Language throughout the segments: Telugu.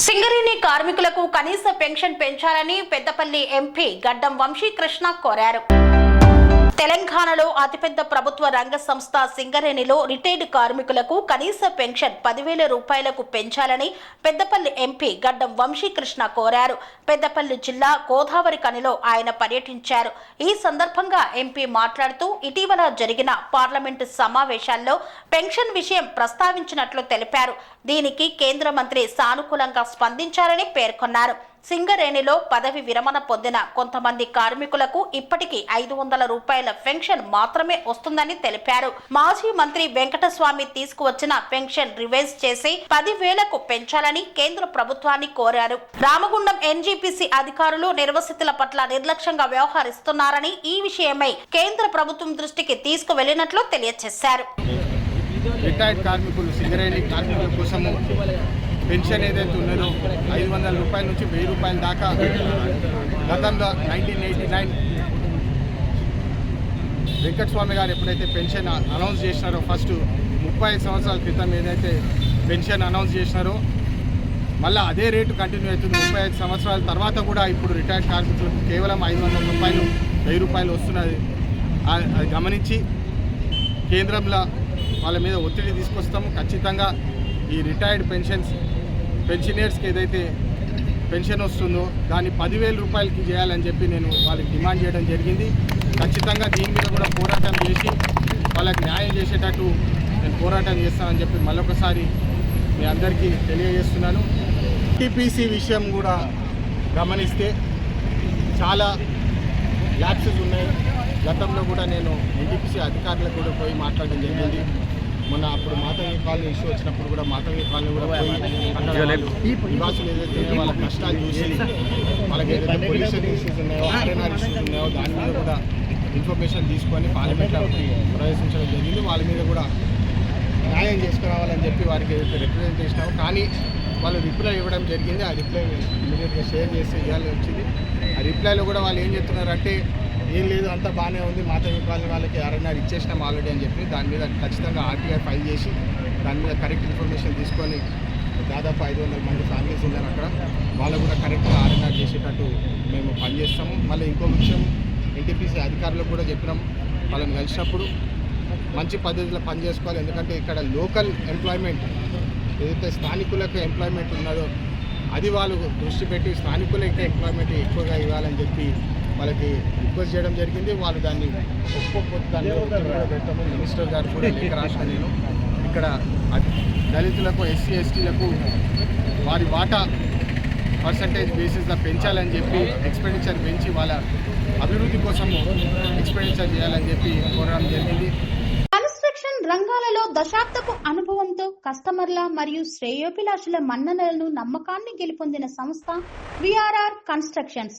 సింగరేణి కార్మికులకు కనీస పెన్షన్ పెంచాలని పెద్దపల్లి ఎంపీ గడ్డం వంశీకృష్ణ కోరారు. తెలంగాణలో అతిపెద్ద ప్రభుత్వ రంగ సంస్థ సింగరేణిలో రిటైర్డ్ కార్మికులకు కనీస పెన్షన్ పదివేల రూపాయలకు పెంచాలని పెద్దపల్లి ఎంపీ గడ్డం వంశీకృష్ణ కోరారు. పెద్దపల్లి జిల్లా గోదావరి కనిలో ఆయన పర్యటించారు. ఈ సందర్భంగా ఎంపీ మాట్లాడుతూ ఇటీవల జరిగిన పార్లమెంటు సమావేశాల్లో పెన్షన్ విషయం ప్రస్తావించినట్లు తెలిపారు. దీనికి కేంద్ర మంత్రి సానుకూలంగా స్పందించారని పేర్కొన్నారు. సింగరేణిలో పదవి విరమణ పొందిన కొంతమంది కార్మికులకు ఇప్పటికీ ఐదు వందల రూపాయల పెన్షన్ మాత్రమే వస్తుందని తెలిపారు. మాజీ మంత్రి వెంకటస్వామి తీసుకువచ్చిన పెన్షన్ రివైజ్ చేసి పదివేలకు పెంచాలని కేంద్ర ప్రభుత్వాన్ని కోరారు. రామగుండం ఎన్జీపీసీ అధికారులు నిర్వసితుల పట్ల నిర్లక్ష్యంగా వ్యవహరిస్తున్నారని ఈ విషయమై కేంద్ర ప్రభుత్వం దృష్టికి తీసుకువెళ్ళినట్లు తెలియజేశారు రిటైర్డ్ కార్మికులు సింగరేణి కార్మికుల కోసము పెన్షన్ ఏదైతే ఉన్నదో ఐదు వందల రూపాయల నుంచి వెయ్యి రూపాయల దాకా గతంలో నైన్టీన్ ఎయిటీ నైన్ వెంకటస్వామి గారు ఎప్పుడైతే పెన్షన్ అనౌన్స్ చేసినారో ఫస్ట్ ముప్పై ఐదు సంవత్సరాల క్రితం ఏదైతే పెన్షన్ అనౌన్స్ చేసినారో మళ్ళీ అదే రేటు కంటిన్యూ అవుతుంది. ముప్పై ఐదు సంవత్సరాల తర్వాత కూడా ఇప్పుడు రిటైర్డ్ కార్మికులకు కేవలం ఐదు వందల రూపాయలు వెయ్యి రూపాయలు వస్తున్నది. అది గమనించి కేంద్రంలో వాళ్ళ మీద ఒత్తిడి తీసుకొస్తాము. ఖచ్చితంగా ఈ రిటైర్డ్ పెన్షన్స్ పెన్షనర్స్కి ఏదైతే పెన్షన్ వస్తుందో దాన్ని పదివేల రూపాయలకి చేయాలని చెప్పి నేను వాళ్ళకి డిమాండ్ చేయడం జరిగింది. ఖచ్చితంగా దీని మీద కూడా పోరాటం చేసి వాళ్ళకి న్యాయం చేసేటట్టు నేను పోరాటం చేస్తానని చెప్పి మళ్ళొకసారి మీ అందరికీ తెలియజేస్తున్నాను. టీపీసీ విషయం కూడా గమనిస్తే చాలా ల్యాబ్సెస్ ఉన్నాయి. గతంలో కూడా నేను ఎన్టీపీసీ అధికారులకు కూడా పోయి మాట్లాడడం జరిగింది. మొన్న అప్పుడు మాతంగి కాలనీ ఇష్యూ వచ్చినప్పుడు కూడా మాతంగి కాలనీ కూడా పోయి నివాసులు ఏదైతే వాళ్ళ కష్టాలు చూసి వాళ్ళకి ఏదైతే పొల్యూషన్ ఇష్యూస్ ఉన్నాయో ఆర్ఎన్ఆర్ ఇష్యూస్ ఉన్నాయో దాని మీద కూడా ఇన్ఫర్మేషన్ తీసుకొని పార్లమెంట్లో ప్రవేశించడం జరిగింది. వాళ్ళ మీద కూడా న్యాయం చేసుకురావాలని చెప్పి వారికి ఏదైతే రిప్రజెంట్ చేసినామో కానీ వాళ్ళు రిప్లై ఇవ్వడం జరిగింది. ఆ రిప్లై ఇమీడియట్గా షేర్ చేసి ఇవ్వాలని వచ్చింది. ఆ రిప్లైలో కూడా వాళ్ళు ఏం చెప్తున్నారంటే ఏం లేదు అంతా బాగానే ఉంది. మాత కాలనీ వాళ్ళకి ఆర్ఎన్ఆర్ ఇచ్చేసినాం ఆల్రెడీ అని చెప్పి. దాని మీద ఖచ్చితంగా ఆర్టీఐ ఫైల్ చేసి దాని మీద కరెక్ట్ ఇన్ఫర్మేషన్ తీసుకొని దాదాపు ఐదు వందల మంది ఫ్యామిలీస్ ఉన్నారు అక్కడ. వాళ్ళు కూడా కరెక్ట్గా ఆర్ఎన్ఆర్ చేసేటట్టు మేము పనిచేస్తాము. మళ్ళీ ఇంకో విషయం ఎన్టీపీసీ అధికారులకు కూడా చెప్పినాం. వాళ్ళని కలిసినప్పుడు మంచి పద్ధతిలో పనిచేసుకోవాలి ఎందుకంటే ఇక్కడ లోకల్ ఎంప్లాయ్మెంట్ ఏదైతే స్థానికులకు ఎంప్లాయ్మెంట్ ఉన్నదో అది వాళ్ళు దృష్టి పెట్టి స్థానికులకి ఎంప్లాయ్మెంట్ ఎక్కువగా ఇవ్వాలని చెప్పి వాళ్ళకి రిక్వెస్ట్ చేయడం జరిగింది. వాళ్ళు దాన్ని ఒప్పుకోకపోతే దాన్ని పెట్టాము మినిస్టర్ గారు కూడా లేఖ రాసిన నేను. ఇక్కడ దళితులకు ఎస్సీ ఎస్టీలకు వారి వాటా పర్సంటేజ్ బేసిస్లో పెంచాలని చెప్పి ఎక్స్పెండిచర్ పెంచి వాళ్ళ అభివృద్ధి కోసం ఎక్స్పెండిచర్ చేయాలని చెప్పి కోరడం జరిగింది. కన్స్ట్రక్షన్ రంగాలలో దశాబ్దపు అనుభవంతో కస్టమర్ల మరియు శ్రేయోభిలాషుల మన్ననలను నమ్మకాన్ని గెలుపొందిన సంస్థ VRR constructions.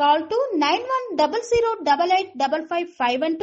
Call to 9100 8855 and